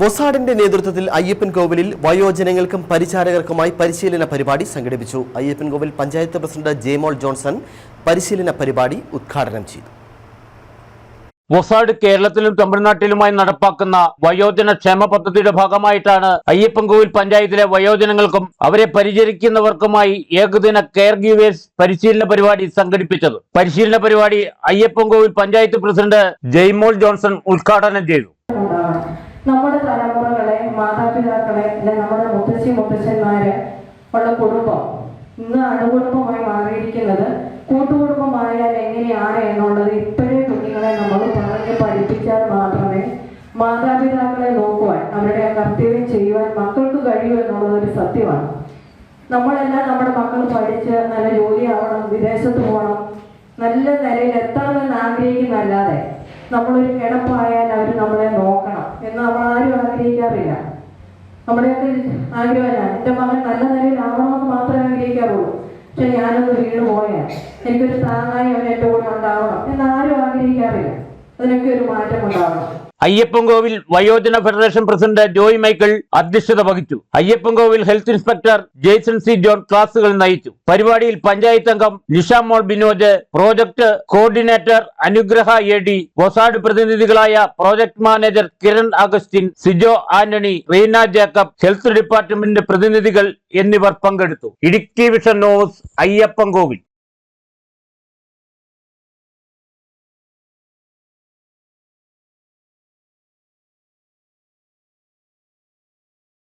വൊസാഡിന്റെ നേതൃത്വത്തിൽ അയ്യപ്പൻ കോവിലിൽ വയോജനങ്ങൾക്കും പരിചാരകർക്കുമായി പരിശീലന പരിപാടി സംഘടിപ്പിച്ചു. അയ്യപ്പൻ കോവിൽ പഞ്ചായത്ത് പ്രസിഡന്റ് ജെയ്മോൾ ജോൺസൺ പരിശീലന പരിപാടി ഉദ്ഘാടനം ചെയ്തു. വൊസാഡ് കേരളത്തിലും തമിഴ്നാട്ടിലുമായി നടപ്പാക്കുന്ന വയോജന ക്ഷേമ പദ്ധതിയുടെ ഭാഗമായിട്ടാണ് അയ്യപ്പൻകോവിൽ പഞ്ചായത്തിലെ വയോജനങ്ങൾക്കും അവരെ പരിചരിക്കുന്നവർക്കുമായി ഏകദിന കെയർ ഗീവേഴ്സ് പരിശീലന പരിപാടി സംഘടിപ്പിച്ചത്. പരിശീലന പരിപാടി അയ്യപ്പൻകോവിൽ പഞ്ചായത്ത് പ്രസിഡന്റ് ജെയ്മോൾ ജോൺസൺ ഉദ്ഘാടനം ചെയ്തു. മാതാപിതാക്കളെ അല്ലെ നമ്മുടെ മുത്തശ്ശി മുത്തശ്ശന്മാര് ഉള്ള കുടുംബം ഇന്ന് അണുകുടുംബമായി മാറിയിരിക്കുന്നത്. കൂട്ടുകുടുംബമായാൽ എങ്ങനെയാണ് എന്നുള്ളത് ഇപ്പോഴേ കുട്ടികളെ നമ്മൾ പറഞ്ഞ് പഠിപ്പിച്ചാൽ മാത്രമേ മാതാപിതാക്കളെ നോക്കുവാൻ അവരുടെ കർത്തവ്യം ചെയ്യുവാൻ മക്കൾക്ക് കഴിയൂ എന്നുള്ളത് ഒരു സത്യമാണ്. നമ്മളെല്ലാം നമ്മുടെ മക്കൾ പഠിച്ച് നല്ല ജോലി ആവണം വിദേശത്ത് പോകണം നല്ല നിലയിൽ എത്തണമെന്ന് ആഗ്രഹിക്കുന്നല്ലാതെ നമ്മളൊരു കിടപ്പായാൽ അവർ നമ്മളെ നോക്കണം എന്ന് നമ്മൾ ആരും ആഗ്രഹിക്കാറില്ല. നമ്മുടെയൊക്കെ ആഗ്രഹമല്ല. എന്റെ മകൻ നല്ല നിലയിലാവണമെന്ന് മാത്രമേ ആഗ്രഹിക്കാറുള്ളൂ. പക്ഷെ ഞാനൊന്ന് വീണ് പോയാൽ എനിക്കൊരു താങ്ങായി അവൻ എന്റെ കൂടെ ഉണ്ടാവണം. എന്നാരും ആഗ്രഹിക്കാറില്ല. അതിനൊക്കെ ഒരു മാറ്റം ഉണ്ടാവണം. അയ്യപ്പൻകോവിൽ വയോജന ഫെഡറേഷൻ പ്രസിഡന്റ് ജോയ് മൈക്കിൾ അധ്യക്ഷത വഹിച്ചു. Ayyappankovil health inspector Jaison C John ക്ലാസുകൾ നയിച്ചു. പരിപാടിയിൽ പഞ്ചായത്ത് അംഗം Nishamol Binoj project coordinator Anugraha A D പ്രതിനിധികളായ project manager Kiran Augustine Sijo Antony Reena Jacob health department പ്രതിനിധികൾ എന്നിവർ പങ്കെടുത്തു. Idukki vision news Ayyappancoil